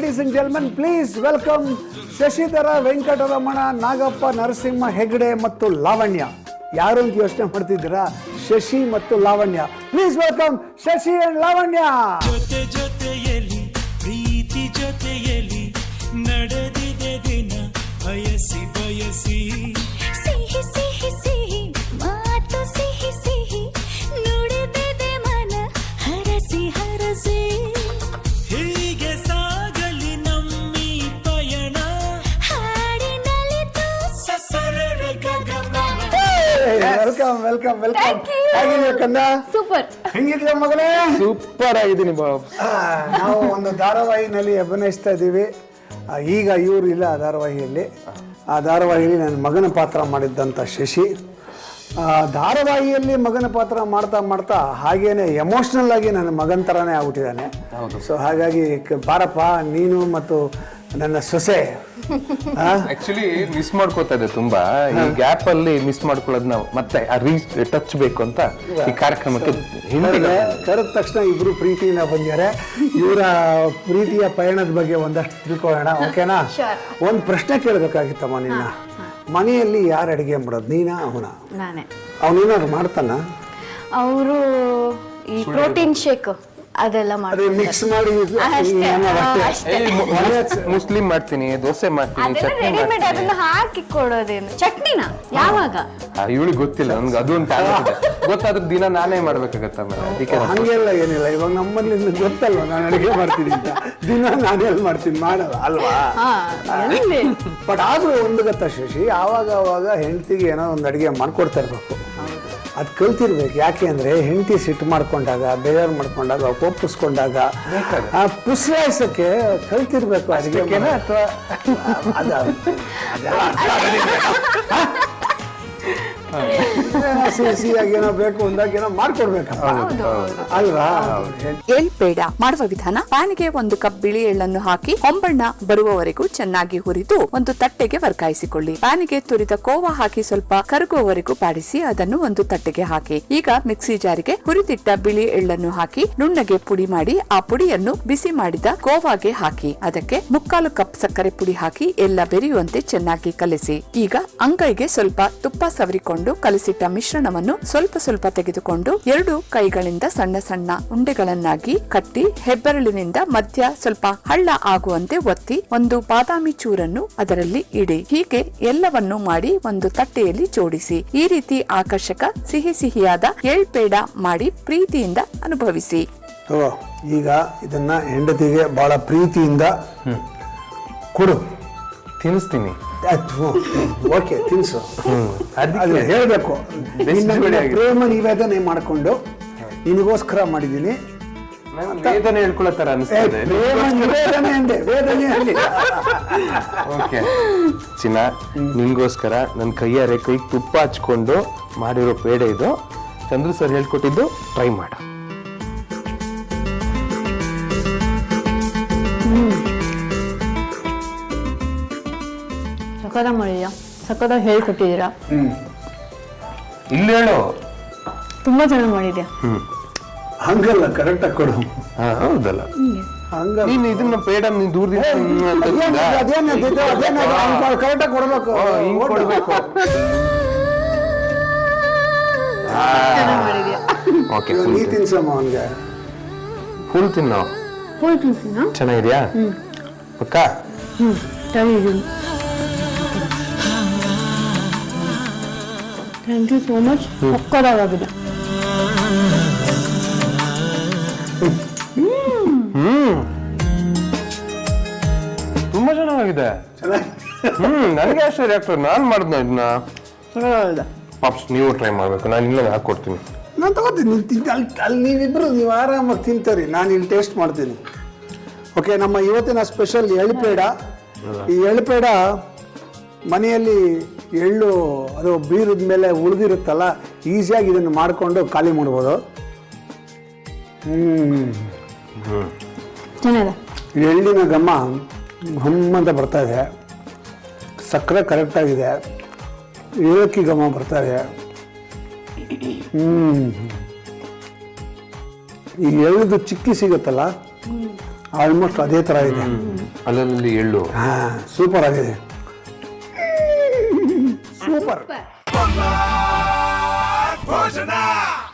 Ladies and gentlemen please welcome Shashidhara Venkataramana, Nagappa, Narasimha, Hegde ಮತ್ತು ಲಾವಣ್ಯ. ಯಾರು ಅಂತ ಯೋಚನೆ ಮಾಡ್ತಿದ್ದೀರಾ? ಶಶಿ ಮತ್ತು Lavanya. Please welcome Shashi and Lavanya. ಜೊತೆ ಜೊತೆಯಲ್ಲಿ, ಪ್ರೀತಿ ಜೊತೆಯಲ್ಲಿ ನಡೆದಿದೆ ದಿನ, ಬಯಸಿ ಬಯಸಿ. Welcome welcome welcome Thank you. ಹೇಗಿದೆಯಾ ಕಂದ ಸೂಪರ್ ಹೆಂಗಿದ್ಯಾ ಮಗನೇ? ಸೂಪರ್ ಆಗಿದ್ದೀನಿ ಬಾಬ್. ಆ, ನಾವು ಒಂದು ಧಾರಾವಾಹಿನಲ್ಲಿ ಅಭಿನಯಿಸ್ತಾ ಇದ್ದೀವಿ. ಆ, ಈಗ ಇವರು ಇಲ್ಲ ಆ ಧಾರಾವಾಹಿಯಲ್ಲಿ. ಆ ಧಾರಾವಾಹಿಯಲ್ಲಿ ನನ್ನ ಮಗನ ಪಾತ್ರ ಮಾಡಿದ್ದಂಥ ಶಶಿ. ಆ, ಧಾರಾವಾಹಿಯಲ್ಲಿ ಮಗನ ಪಾತ್ರ ಮಾಡ್ತಾ ಮಾಡ್ತಾ ಹಾಗೇನೆ ಎಮೋಷ್ನಲ್ ಆಗಿ ನನ್ನ ಮಗನ ಥರನೇ ಆಗ್ಬಿಟ್ಟಿದ್ದಾನೆ. ಸೊ ಹಾಗಾಗಿ ಕ- ಬಾರಪ್ಪ ನೀನು ಮತ್ತು ನನ್ನ ಸೊಸೆ. ಆಕ್ಚುಲಿ ಮಿಸ್ ಮಾಡ್ಕೋತಾ ಇದೆ ತುಂಬಾ. ಈ ಗ್ಯಾಪ್ ಅಲ್ಲಿ ಮಿಸ್ ಮಾಡ್ಕೊಳ್ಳೋದನ್ನ ಮತ್ತೆ ಆ ರೀಚ್ ಟಚ್ ಬೇಕು ಅಂತ ಈ ಕಾರ್ಯಕ್ರಮಕ್ಕೆ ಹಿಂದೆ ಕರೆದ ತಕ್ಷಣ ಇಬ್ರು ಪ್ರೀತಿಯಿಂದ ಬಂದಿದ್ದಾರೆ. ಇವರ ಪ್ರೀತಿಯ ಪಯಣದ ಬಗ್ಗೆ ಒಂದಷ್ಟು ತಿಳ್ಕೊಳ್ಳೋಣ ಓಕೆನಾ? ಒಂದು ಪ್ರಶ್ನೆ ಕೇಳಬೇಕಾಗಿತ್ತಮ್ಮ ನಿನ್ನ. ಮನೆಯಲ್ಲಿ ಯಾರು ಅಡಿಗೆ ಮಾಡೋದು? ನೀನಾ ಅವನ? ನಾನೇ. ಅವನೇನಾದ್ರು ಮಾಡ್ತಾನ? ಅವರು ಈ ಪ್ರೋಟೀನ್ ಶೇಕ್ ಅದೆಲ್ಲ ಮಿಕ್ಸ್ ಮಾಡಿ ಮುಸ್ಲಿಂ ಮಾಡ್ತೀನಿ ದೋಸೆ ಮಾಡ್ತೀನಿ ಚಟ್ನಿ ರೆಡಿಮೇಡ್ ಅದನ್ನ ಹಾಕಿ ಕೊಡೋದೇನು? ಚಟ್ನಿನ? ಯಾವಾಗ? ಇವಳಿಗೆ ಗೊತ್ತಿಲ್ಲ ನನ್ಗೆ ಅದು ಒಂದು ಟ್ಯಾಲೆಂಟ್ ಇದೆ ಗೊತ್ತಾದ್ರೆ ದಿನ ನಾನೇ ಮಾಡ್ಬೇಕಾಗತ್ತೆ ಆಮೇಲೆ ಅದಕ್ಕೆ ಹಂಗೆಲ್ಲ ಏನಿಲ್ಲ ಇವಾಗ ನಮ್ಮಲ್ಲಿ ನಿಮ್ಗೆ ಗೊತ್ತಲ್ವ ನಾನು ಅಡುಗೆ ಮಾಡ್ತೀನಿ ಅಂತ. ದಿನ ನಾನೆಲ್ಲಿ ಮಾಡ್ತೀನಿ ಮಾಡಲ್ಲ ಅಲ್ವಾ? ಎಲ್ಲಿ? ಬಟ್ ಆದ್ರೂ ಒಂದು ಗತ್ತ ಶಶಿ ಆವಾಗ ಆವಾಗ ಹೆಂಡತಿಗೆ ಏನೋ ಒಂದು ಅಡಿಗೆ ಮಾಡ್ಕೊಡ್ತಾ ಇರ್ಬೇಕು. ಅದು ಕಲ್ತಿರ್ಬೇಕು ಯಾಕೆ ಅಂದರೆ ಹೆಂಡತಿ ಸಿಟ್ಟು ಮಾಡ್ಕೊಂಡಾಗ ಬೇಜಾರು ಮಾಡ್ಕೊಂಡಾಗ ಕೋಪಿಸ್ಕೊಂಡಾಗ ಆ ಪುಸ್ರಾಯಿಸಕ್ಕೆ ಕಲ್ತಿರ್ಬೇಕು ಅಡುಗೆ ಅಥವಾ ಸಿಹಿಯಾಗಿ ಏನೋ ಬೇಕು ಅಂದಾಗ ಏನೋ ಮಾಡ್ಕೊಡ್ಬೇಕಪ್ಪ ಅಲ್ವಾ? ಎಳ್ಬೇಡ ಮಾಡುವ ವಿಧಾನ? ಪ್ಯಾನ್ಗೆ ಒಂದು ಕಪ್ ಬಿಳಿ ಎಳ್ಳನ್ನು ಹಾಕಿ ಹೊಂಬಣ್ಣ ಬರುವವರೆಗೂ ಚೆನ್ನಾಗಿ ಹುರಿದು ಒಂದು ತಟ್ಟೆಗೆ ವರ್ಗಾಯಿಸಿಕೊಳ್ಳಿ. ಪ್ಯಾನ್ಗೆ ತುರಿದ ಕೋವಾ ಹಾಕಿ ಸ್ವಲ್ಪ ಕರಗುವವರೆಗೂ ಬಾಡಿಸಿ ಅದನ್ನು ಒಂದು ತಟ್ಟೆಗೆ ಹಾಕಿ. ಈಗ ಮಿಕ್ಸಿ ಜಾರಿಗೆ ಹುರಿದಿಟ್ಟ ಬಿಳಿ ಎಳ್ಳನ್ನು ಹಾಕಿ ನುಣ್ಣಗೆ ಪುಡಿ ಮಾಡಿ ಆ ಪುಡಿಯನ್ನು ಬಿಸಿ ಮಾಡಿದ ಕೋವಾಗೆ ಹಾಕಿ. ಅದಕ್ಕೆ ಮುಕ್ಕಾಲು ಕಪ್ ಸಕ್ಕರೆ ಪುಡಿ ಹಾಕಿ ಎಲ್ಲ ಬೆರೆಯುವಂತೆ ಚೆನ್ನಾಗಿ ಕಲಸಿ. ಈಗ ಅಂಗೈಗೆ ಸ್ವಲ್ಪ ತುಪ್ಪ ಸವರಿಕೊಂಡು ಕಲಸಿಟ್ಟ ಮಿಶ್ರಣವನ್ನು ಸ್ವಲ್ಪ ಸ್ವಲ್ಪ ತೆಗೆದುಕೊಂಡು ಎರಡು ಕೈಗಳಿಂದ ಸಣ್ಣ ಸಣ್ಣ ಉಂಡೆಗಳನ್ನಾಗಿ ಕಟ್ಟಿ ಹೆಬ್ಬೆರಳಿನಿಂದ ಮಧ್ಯ ಸ್ವಲ್ಪ ಹಳ್ಳ ಆಗುವಂತೆ ಒತ್ತಿ ಒಂದು ಬಾದಾಮಿ ಚೂರನ್ನು ಅದರಲ್ಲಿ ಇಡಿ. ಹೀಗೆ ಎಲ್ಲವನ್ನು ಮಾಡಿ ಒಂದು ತಟ್ಟೆಯಲ್ಲಿ ಜೋಡಿಸಿ. ಈ ರೀತಿ ಆಕರ್ಷಕ ಸಿಹಿ ಸಿಹಿಯಾದ ಏಳ್ಪೇಡ ಮಾಡಿ ಪ್ರೀತಿಯಿಂದ ಅನುಭವಿಸಿ. ಈಗ ಇದನ್ನ ಹೆಂಡತಿಗೆ ಬಹಳ ಪ್ರೀತಿಯಿಂದ ಕೊಡು. ತಿನ್ನಿಸ್ತೀನಿ. ಓಕೆ ತಿನ್ಸು. ಅದು ಹೇಳಬೇಕು. ಪ್ರೇಮ ನಿವೇದನೆ ಮಾಡಿಕೊಂಡು ನಿನಗೋಸ್ಕರ ಮಾಡಿದ್ದೀನಿ. ವೇದನೆ ಹೇಳ್ಕೊಳ್ಳೋ ಥರ ಅನಿಸ್ತದೆ ಅಂದೆ ವೇದನೆ ಅಲ್ಲಿ ಓಕೆ. ಚಿನ್ನ ನಿನ್ಗೋಸ್ಕರ ನನ್ನ ಕೈಯಾರೆ ಕೈ ತುಪ್ಪ ಹಚ್ಕೊಂಡು ಮಾಡಿರೋ ಪೇಡೆ ಇದು. ಚಂದ್ರ ಸರ್ ಹೇಳ್ಕೊಟ್ಟಿದ್ದು ಟ್ರೈ ಮಾಡು. ಸಕ್ಕದ ಮಾಡಿದ್ಯಾ ಸಕ್ಕದ ಹೇಳ್ಕೊಟ್ಟಿದ್ದೀರಾ ಇಲ್ಲಿ ಹೇಳು. ತುಂಬಾ ಚೆನ್ನಾಗಿ ಮಾಡಿದ್ಯಾ? ಹಂಗಲ್ಲ ಕರೆಕ್ಟಾಗಿ ಕೊಡು. ಹಾ, ಹೌದಲ್ಲ. ಹಂಗಲ್ಲ. ನೀನು ಇದನ್ನ ಪೇಡ ನೀನ್ ದೂರದಿಂದ ಹ್ಮ್ ಅಂತ ಅದೇನು ಅದೇನು ಅದೇನು ಅದೇನು ಕರೆಕ್ಟಾಗಿ ಕೊಡ್ಬೇಕು. ಓ, ಹಿಂಗ್ ಕೊಡ್ಬೇಕು. ಓಕೆ ಇವಾಗ ನೀ ತಿನ್ಸಮ್ಮ ಅವನಿಗೆ. ಫುಲ್ ತಿನ್ನು? ಫುಲ್ ತಿನ್ಸಿನ ಚೆನ್ನಾಗಿದ್ಯಾ? ಪಕ್ಕ? ಹ್ಮ್ ಚೆನ್ನಾಗಿದ್ದೀನಿ. ಥ್ಯಾಂಕ್ ಯು ಸೋ ಮಚ್ ಒಕ್ಕಡಾಗಿದೆ ಹ್ಮ್. ತುಂಬಾ ಚೆನ್ನಾಗಿದೆ. ಚೆನ್ನಾಗಿ ಹ್ಮ್ ನನಗೆ ಆಶ್ಚರ್ಯ ಆಗ್ತದೆ. ನಾನು ಮಾಡ್ದ ಇದನ್ನ ಪಾಪ್ಸ್ ನೀವು ಟ್ರೈ ಮಾಡ್ಬೇಕು. ನಾನು ಇಲ್ಲ ಹಾಕೊಡ್ತೀನಿ ನಾನು ತಗೋತೀನಿ. ನೀನು ತಿಂತ ಅಲ್ಲಿ ಅಲ್ಲಿ ನೀವಿಬ್ಬರು ನೀವು ಆರಾಮಾಗಿ ತಿಂತೀರಿ. ನಾನು ಇಲ್ಲಿ ಟೇಸ್ಟ್ ಮಾಡ್ತೀನಿ. ಓಕೆ ನಮ್ಮ ಇವತ್ತಿನ ಸ್ಪೆಷಲ್ ಎಳ್ಪೇಡ ಈ ಎಳ್ಪೇಡ ಮನೆಯಲ್ಲಿ ಎಳ್ಳು ಅದು ಬೀರದ ಮೇಲೆ ಉಳಿದಿರುತ್ತಲ್ಲ ಈಸಿಯಾಗಿ ಇದನ್ನು ಮಾಡಿಕೊಂಡು ಖಾಲಿ ಮಾಡ್ಬೋದು. ಹ್ಞೂ ಹ್ಞೂ ಎಳ್ಳಿನ ಘಮ ಹಮ್ಮಂತ ಬರ್ತಾ ಇದೆ. ಸಕ್ಕರೆ ಕರೆಕ್ಟಾಗಿದೆ ಏಲಕ್ಕಿ ಘಮ ಬರ್ತಾ ಇದೆ. ಹ್ಮ್. ಈ ಎಳ್ಳುದು ಚಿಕ್ಕಿ ಸಿಗುತ್ತಲ್ಲ ಆಲ್ಮೋಸ್ಟ್ ಅದೇ ಥರ ಇದೆ. ಅಲ್ಲಲ್ಲಿ ಎಳ್ಳು. ಹಾಂ ಸೂಪರ್ ಆಗಿದೆ. Пожена!